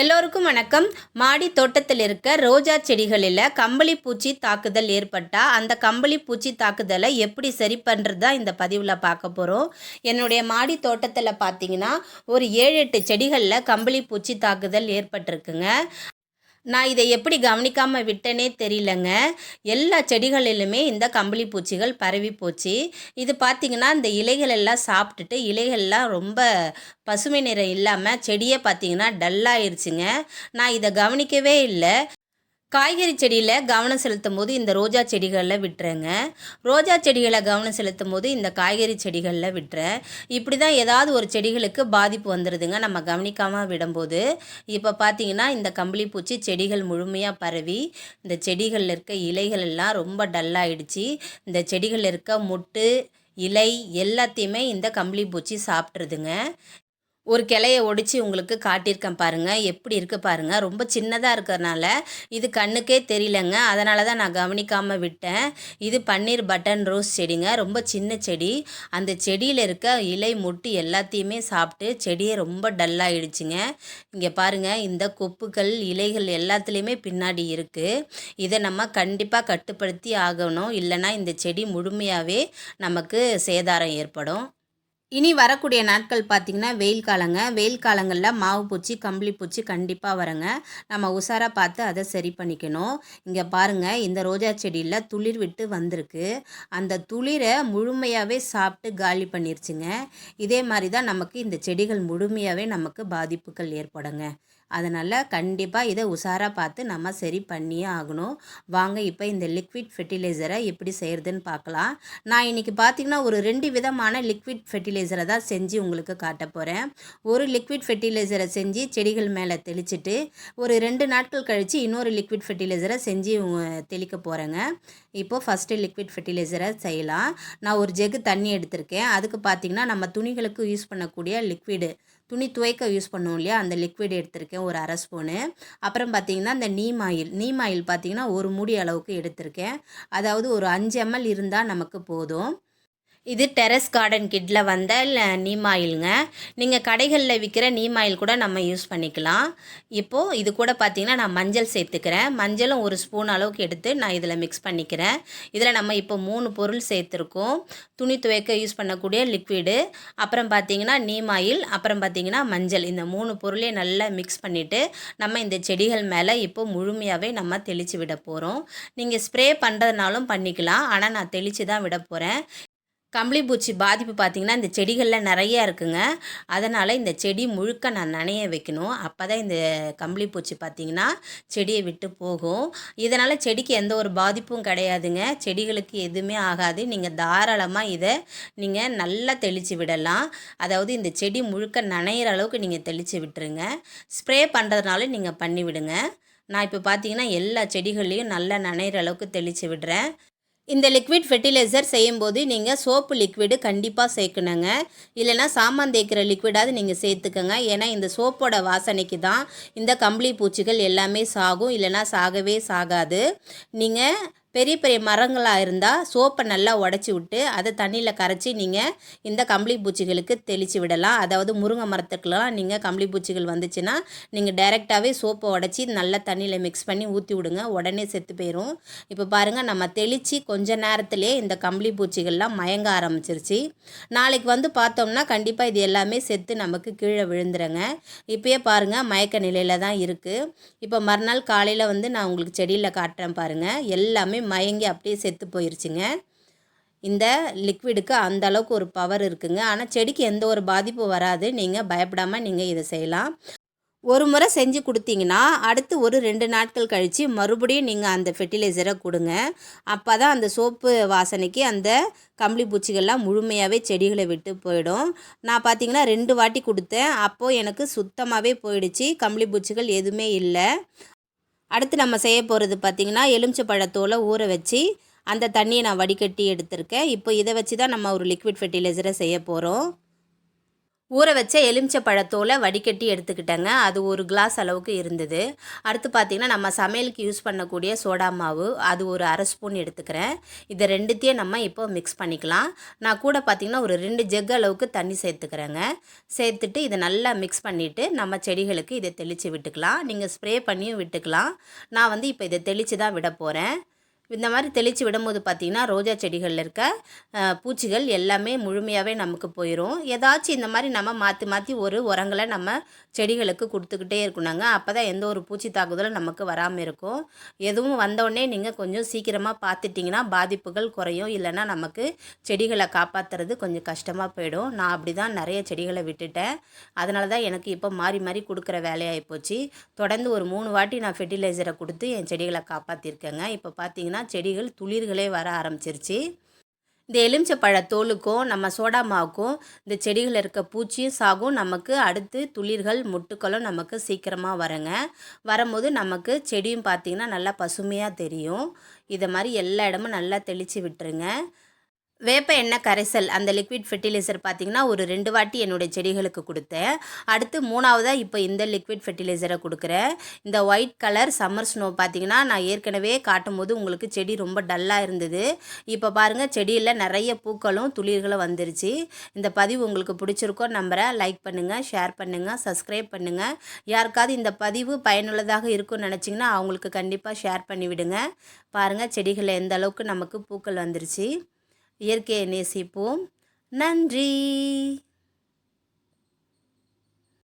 எல்லோருக்கும் வணக்கம். மாடி தோட்டத்தில் இருக்க ரோஜா செடிகளில் கம்பளி பூச்சி தாக்குதல் ஏற்பட்டால் அந்த கம்பளி பூச்சி தாக்குதலை எப்படி சரி பண்ணுறது தான் இந்த பதிவில் பார்க்க போகிறோம் என்னுடைய மாடி தோட்டத்தில் பார்த்தீங்கன்னா ஒரு ஏழு எட்டு செடிகளில் கம்பளி பூச்சி தாக்குதல் ஏற்பட்டிருக்குங்க. நான் இதை எப்படி கவனிக்காமல் விட்டேனே தெரியலங்க. எல்லா செடிகளிலுமே இந்த கம்பளி பூச்சிகள் பரவி போச்சு. இது பார்த்திங்கன்னா இந்த இலைகள் எல்லாம் சாப்பிட்டுட்டு இலைகள்லாம் ரொம்ப பசுமை நிறம் இல்லாமல் செடியே பார்த்திங்கன்னா டல்லாயிருச்சுங்க. நான் இதை கவனிக்கவே இல்லை. காய்கறி செடியில் கவனம் செலுத்தும் போது இந்த ரோஜா செடிகளில் விட்டுறேங்க ரோஜா செடிகளை கவனம் செலுத்தும் போது இந்த காய்கறி செடிகளில் விட்டுறேன் இப்படி தான் ஏதாவது ஒரு செடிகளுக்கு பாதிப்பு வந்துடுதுங்க நம்ம கவனிக்காமல் விடும்போது இப்போ பார்த்தீங்கன்னா இந்த கம்பளி பூச்சி செடிகள் முழுமையாக பரவி இந்த செடிகளில் இருக்க இலைகள் எல்லாம் ரொம்ப டல்லாகிடுச்சு இந்த செடிகளில் இருக்க முட்டு இலை எல்லாத்தையுமே இந்த கம்பளி பூச்சி சாப்பிட்ருதுங்க ஒரு கிளையை ஒடிச்சு உங்களுக்கு காட்டியிருக்கேன் பாருங்கள் எப்படி இருக்குது பாருங்கள் ரொம்ப சின்னதாக இருக்கிறனால இது கண்ணுக்கே தெரியலங்க. அதனால தான் நான் கவனிக்காமல் விட்டேன். இது பன்னீர் பட்டன் ரோஸ் செடிங்க. ரொம்ப சின்ன செடி. அந்த செடியில் இருக்க இலை முட்டு எல்லாத்தையுமே சாப்பிட்டு செடியை ரொம்ப டல்லாகிடுச்சுங்க இங்கே பாருங்கள் இந்த கொப்புகள் இலைகள் எல்லாத்துலேயுமே பின்னாடி இருக்குது இதை நம்ம கண்டிப்பாக கட்டுப்படுத்தி ஆகணும். இல்லைன்னா இந்த செடி முழுமையாகவே நமக்கு சேதாரம் ஏற்படும். இனி வரக்கூடிய நாட்கள் பார்த்திங்கன்னா வெயில் காலங்க. வெயில் காலங்களில் மாவு பூச்சி கம்பளி பூச்சி கண்டிப்பாக வரங்க. நம்ம உஷாராக பார்த்து அதை சரி பண்ணிக்கணும். இங்கே பாருங்கள் இந்த ரோஜா செடியில் துளிர் விட்டு வந்திருக்கு. அந்த துளிரை முழுமையாகவே சாப்பிட்டு காலி பண்ணிருச்சுங்க. இதே மாதிரி தான் நமக்கு இந்த செடிகள் முழுமையாகவே நமக்கு பாதிப்புகள் ஏற்படுங்க. அதனால் கண்டிப்பாக இதை உஷாராக பார்த்து நம்ம சரி பண்ணியே ஆகணும். வாங்க இப்போ இந்த லிக்விட் ஃபெர்டிலைசரை எப்படி செய்கிறதுன்னு பார்க்கலாம். நான் இன்றைக்கி பார்த்திங்கன்னா ஒரு ரெண்டு விதமான லிக்விட் ஃபெர்டிலைசரை தான் செஞ்சு உங்களுக்கு காட்ட போகிறேன் ஒரு லிக்விட் ஃபெர்டிலைசரை செஞ்சு செடிகள் மேலே தெளிச்சிட்டு ஒரு ரெண்டு நாட்கள் கழித்து இன்னொரு லிக்விட் ஃபெர்டிலைசரை செஞ்சு தெளிக்க போகிறேங்க இப்போது ஃபஸ்ட்டு லிக்விட் ஃபெர்டிலைசரை செய்யலாம். நான் ஒரு ஜெகு தண்ணி எடுத்திருக்கேன். அதுக்கு பார்த்திங்கன்னா நம்ம துணிகளுக்கு யூஸ் பண்ணக்கூடிய லிக்விடு துணி துவைக்க யூஸ் பண்ணுவோம் இல்லையா? அந்த லிக்விட் எடுத்திருக்கேன் ஒரு அரை ஸ்பூனு அப்புறம் பார்த்தீங்கன்னா இந்த நீம் ஆயில் நீம் ஆயில் பார்த்தீங்கன்னா ஒரு மூடி அளவுக்கு எடுத்திருக்கேன். அதாவது ஒரு அஞ்சு எம்எல் இருந்தால் நமக்கு போதும். இது டெரஸ் கார்டன் கிட்டில் வந்த நீம் ஆயிலுங்க நீங்கள் கடைகளில் விற்கிற நீம் ஆயில் கூட நம்ம யூஸ் பண்ணிக்கலாம். இப்போது இது கூட பார்த்திங்கன்னா நான் மஞ்சள் சேர்த்துக்கிறேன். மஞ்சளும் ஒரு ஸ்பூன் அளவுக்கு எடுத்து நான் இதில் மிக்ஸ் பண்ணிக்கிறேன். இதில் நம்ம இப்போ மூணு பொருள் சேர்த்துருக்கோம். துணி துவைக்க யூஸ் பண்ணக்கூடிய லிக்விடு அப்புறம் பார்த்திங்கன்னா நீம் ஆயில் அப்புறம் பார்த்திங்கன்னா மஞ்சள். இந்த மூணு பொருளையும் நல்லா மிக்ஸ் பண்ணிவிட்டு நம்ம இந்த செடிகள் மேலே இப்போ முழுமையாகவே நம்ம தெளித்து விட போகிறோம் நீங்கள் ஸ்ப்ரே பண்ணுறதுனாலும் பண்ணிக்கலாம். ஆனால் நான் தெளித்து தான் விட போகிறேன் கம்பளி பூச்சி பாதிப்பு பார்த்திங்கன்னா இந்த செடிகளில் நிறையா இருக்குங்க. அதனால் இந்த செடி முழுக்க நான் நனைய வைக்கணும். அப்போ தான் இந்த கம்பளி பூச்சி பார்த்திங்கன்னா செடியை விட்டு போகும். இதனால் செடிக்கு எந்த ஒரு பாதிப்பும் கிடையாதுங்க. செடிகளுக்கு எதுவுமே ஆகாது. நீங்கள் தாராளமாக இதை நீங்கள் நல்லா தெளித்து விடலாம். அதாவது இந்த செடி முழுக்க நனையிற அளவுக்கு நீங்கள் தெளித்து விட்டுருங்க. ஸ்ப்ரே பண்ணுறதுனால நீங்கள் பண்ணி விடுங்க. நான் இப்போ பார்த்தீங்கன்னா எல்லா செடிகள்லேயும் நல்லா நனையிற அளவுக்கு தெளித்து விடுறேன். இந்த லிக்விட் ஃபெர்டிலைசர் செய்யும்போது நீங்கள் சோப்பு லிக்விடு கண்டிப்பாக சேர்க்கணுங்க. இல்லைனா சாமான் தேய்க்கிற லிக்விடாவது நீங்கள் சேர்த்துக்கோங்க. ஏன்னா இந்த சோப்போட வாசனைக்கு தான் இந்த கம்பளி பூச்சிகள் எல்லாமே சாகும். இல்லைனா சாகவே சாகாது. நீங்கள் பெரிய பெரிய மரங்களாக இருந்தால் சோப்பை நல்லா உடச்சி விட்டு அதை தண்ணியில் கரைச்சி நீங்கள் இந்த கம்பளி பூச்சிகளுக்கு தெளித்து விடலாம். அதாவது முருங்கை மரத்துக்கெலாம் நீங்கள் கம்பளி பூச்சிகள் வந்துச்சுன்னா நீங்கள் டைரெக்டாகவே சோப்பை உடச்சி நல்லா தண்ணியில் மிக்ஸ் பண்ணி ஊற்றி விடுங்க. உடனே செத்து போயிடும் இப்போ பாருங்கள் நம்ம தெளித்து கொஞ்ச நேரத்துலேயே இந்த கம்பளி பூச்சிகள்லாம் மயங்க ஆரம்பிச்சிருச்சு. நாளைக்கு வந்து பார்த்தோம்னா கண்டிப்பாக இது எல்லாமே செத்து நமக்கு கீழே விழுந்துருங்க. இப்போயே பாருங்கள் மயக்க நிலையில் தான் இருக்குது இப்போ மறுநாள் காலையில் வந்து நான் உங்களுக்கு செடியில் காட்டுறேன் பாருங்கள் எல்லாமே மயங்கி அப்படியே செத்து போயிருச்சுங்க. இந்த லிக்விடுக்கு அந்த அளவுக்கு ஒரு பவர் இருக்குங்க. ஆனால் செடிக்கு எந்த ஒரு பாதிப்பும் வராது. நீங்கள் பயப்படாமல் நீங்கள் இதை செய்யலாம். ஒரு முறை செஞ்சு கொடுத்தீங்கன்னா அடுத்து ஒரு ரெண்டு நாட்கள் கழித்து மறுபடியும் நீங்கள் அந்த ஃபெர்டிலைசரை கொடுங்க. அப்போ தான் அந்த சோப்பு வாசனைக்கு அந்த கம்பளி பூச்சிகள்லாம் முழுமையாகவே செடிகளை விட்டு போயிடும். நான் பார்த்தீங்கன்னா ரெண்டு வாட்டி கொடுத்தேன். அப்போது எனக்கு சுத்தமாகவே போயிடுச்சு. கம்பளி பூச்சிகள் எதுவுமே இல்லை. அடுத்து நம்ம செய்ய போகிறது பார்த்திங்கன்னா எலுமிச்சை பழத்தோலை ஊற வச்சு அந்த தண்ணியை நான் வடிகட்டி எடுத்திருக்கேன். இப்போ இதை வச்சு தான் நம்ம ஒரு லிக்விட் ஃபெர்டிலைசரை செய்ய போகிறோம் ஊற வச்ச எலுமிச்சை பழத்தோலை வடிகட்டி எடுத்துக்கிட்டேங்க. அது ஒரு கிளாஸ் அளவுக்கு இருந்தது. அடுத்து பார்த்திங்கன்னா நம்ம சமையலுக்கு யூஸ் பண்ணக்கூடிய சோடா மாவு அது ஒரு அரை ஸ்பூன் எடுத்துக்கிறேன். இதை ரெண்டுத்தையும் நம்ம இப்போ மிக்ஸ் பண்ணிக்கலாம். நான் கூட பார்த்திங்கன்னா ஒரு ரெண்டு ஜெக் அளவுக்கு தண்ணி சேர்த்துக்கிறேங்க. சேர்த்துட்டு இதை நல்லா மிக்ஸ் பண்ணிவிட்டு நம்ம செடிகளுக்கு இதை தெளித்து விட்டுக்கலாம். நீங்கள் ஸ்ப்ரே பண்ணியும் விட்டுக்கலாம். நான் வந்து இப்போ இதை தெளித்து தான் விட போகிறேன் இந்த மாதிரி தெளித்து விடும்போது பார்த்திங்கன்னா ரோஜா செடிகளில் இருக்க பூச்சிகள் எல்லாமே முழுமையாகவே நமக்கு போயிடும் ஏதாச்சும் இந்த மாதிரி நம்ம மாற்றி மாற்றி ஒரு உரங்களை நம்ம செடிகளுக்கு கொடுத்துக்கிட்டே இருக்கணுங்க. அப்போ தான் எந்த ஒரு பூச்சி தாக்குதலும் நமக்கு வராமல் இருக்கும். எதுவும் வந்தோடனே நீங்கள் கொஞ்சம் சீக்கிரமாக பார்த்துட்டிங்கன்னா பாதிப்புகள் குறையும். இல்லைன்னா நமக்கு செடிகளை காப்பாற்றுறது கொஞ்சம் கஷ்டமாக போயிடும். நான் அப்படி தான் நிறைய செடிகளை விட்டுட்டேன். அதனால தான் எனக்கு இப்போ மாறி மாறி கொடுக்குற வேலையாகி போச்சு. தொடர்ந்து ஒரு மூணு வாட்டி நான் ஃபெர்டிலைசரை கொடுத்து என் செடிகளை காப்பாற்றிருக்கேங்க இப்போ பார்த்தீங்கன்னா செடிகள் துளிர்களே வர ஆரம்பிச்சிருச்சு. இந்த எலுமிச்சப்பழ தோலுக்கும் நம்ம சோடா மாவுக்கும் இந்த செடிகளில் இருக்க பூச்சியும் சாகும் நமக்கு அடுத்து துளிர்கள் முட்டுக்களும் நமக்கு சீக்கிரமாக வருங்க. வரும்போது நமக்கு செடியும் பார்த்திங்கன்னா நல்லா பசுமையாக தெரியும். இதை மாதிரி எல்லா இடமும் நல்லா தெளித்து விட்டுருங்க. வேப்ப எண்ணெய் கரைசல் அந்த லிக்விட் ஃபெர்டிலைசர் பார்த்திங்கன்னா ஒரு ரெண்டு வாட்டி என்னுடைய செடிகளுக்கு கொடுத்தேன். அடுத்து மூணாவதாக இப்போ இந்த லிக்விட் ஃபெர்டிலைசரை கொடுக்குறேன். இந்த ஒயிட் கலர் சம்மர் ஸ்னோ பார்த்தீங்கன்னா நான் ஏற்கனவே காட்டும் போது உங்களுக்கு செடி ரொம்ப டல்லாக இருந்தது. இப்போ பாருங்கள் செடியில் நிறைய பூக்களும் துளிர்களும் வந்துருச்சு. இந்த பதிவு உங்களுக்கு பிடிச்சிருக்கோ நம்புகிறேன் லைக் பண்ணுங்கள் ஷேர் பண்ணுங்கள் சப்ஸ்கிரைப் பண்ணுங்கள் யாருக்காவது இந்த பதிவு பயனுள்ளதாக இருக்கும்னு நினச்சிங்கன்னா அவங்களுக்கு கண்டிப்பாக ஷேர் பண்ணிவிடுங்க. பாருங்கள் செடிகளில் எந்த அளவுக்கு நமக்கு பூக்கள் வந்துருச்சு. இயற்கையை நேசிப்போம். நன்றி.